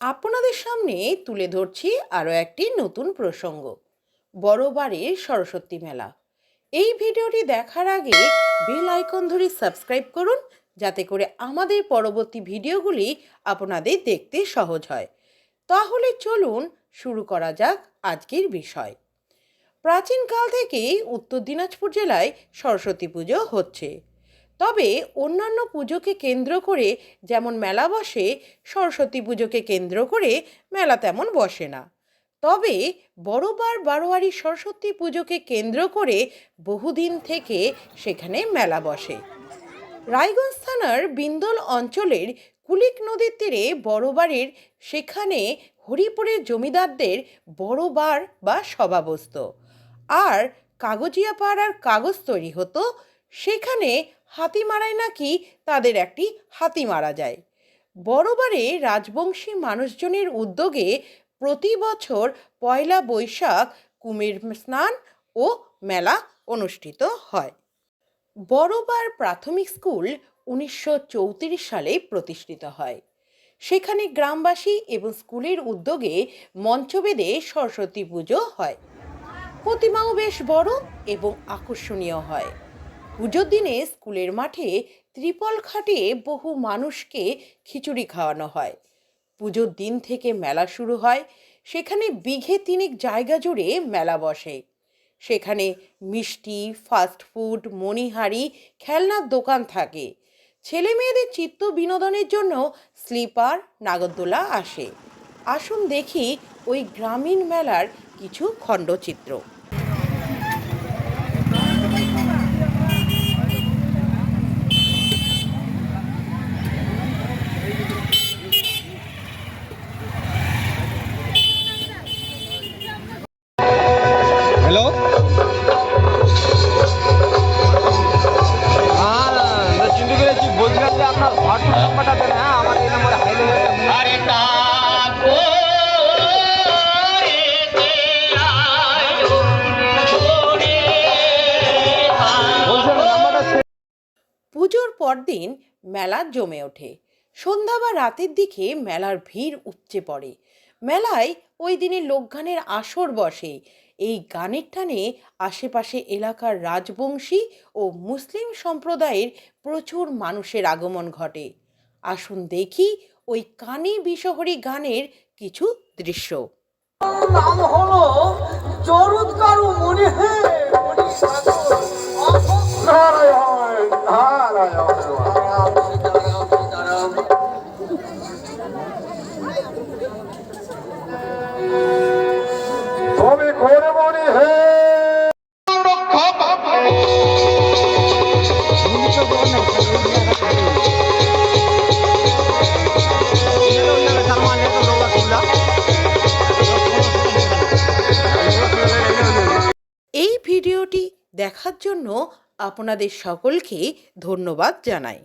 আপনাদের সামনে তুলে ধরছি আরও একটি নতুন প্রসঙ্গ বড়বাড়ির সরস্বতী মেলা। এই ভিডিওটি দেখার আগে বেল আইকন ধরে সাবস্ক্রাইব করুন, যাতে করে আমাদের পরবর্তী ভিডিওগুলি আপনাদের দেখতে সহজ হয়। তাহলে চলুন শুরু করা যাক আজকের বিষয়। প্রাচীনকাল থেকেই উত্তর দিনাজপুর জেলায় সরস্বতী পুজো হচ্ছে। তবে অন্যান্য পুজোকে কেন্দ্র করে যেমন মেলা বসে, সরস্বতী পুজোকে কেন্দ্র করে মেলা তেমন বসে না। তবে বড়বার বারোয়ারি সরস্বতী পুজোকে কেন্দ্র করে বহুদিন থেকে সেখানে মেলা বসে। রায়গঞ্জ থানার বিন্দল অঞ্চলের কুলিক নদীর তীরে বড়বাড়ির সেখানে হরিপুরের জমিদারদের বড়বার বা সভা বসত আর কাগজিয়া পাড়ার কাগজ তৈরি হতো, সেখানে হাতি মারায় নাকি তাদের একটি হাতি মারা যায়। বড়বারে রাজবংশী মানুষজনের উদ্যোগে প্রতি বছর পয়লা বৈশাখ কুমির স্নান ও মেলা অনুষ্ঠিত হয়। বড়বার প্রাথমিক স্কুল উনিশশো চৌত্রিশ সালে প্রতিষ্ঠিত হয়। সেখানে গ্রামবাসী এবং স্কুলের উদ্যোগে মঞ্চ বেঁধে সরস্বতী পুজো হয়। প্রতিমাও বেশ বড় এবং আকর্ষণীয় হয়। পুজোর দিনে স্কুলের মাঠে ত্রিপল খাটিয়ে বহু মানুষকে খিচুড়ি খাওয়ানো হয়। পুজোর দিন থেকে মেলা শুরু হয়, সেখানে বিঘে তিনেক জায়গা জুড়ে মেলা বসে। সেখানে মিষ্টি ফাস্ট ফুড মণিহারি, খেলনার দোকান থাকে। ছেলে মেয়েদের চিত্ত বিনোদনের জন্য স্লিপার, নাগরদোলা আসে। আসুন দেখি ওই গ্রামীণ মেলার কিছু খণ্ডচিত্র। পরদিন মেলা জমে ওঠে। সন্ধ্যা বা রাতের দিকে মেলার ভিড় উপচে পড়ে। মেলায় ওই দিনে লোকগানের আসর বসে। এই গানের টানে আশেপাশে এলাকার রাজবংশী ও মুসলিম সম্প্রদায়ের প্রচুর মানুষের আগমন ঘটে। আসুন দেখি ওই কানে বিশহরী গানের কিছু দৃশ্য। নাম মনে ভিডিওটি দেখার জন্য আপনাদের সকলকে ধন্যবাদ জানাই।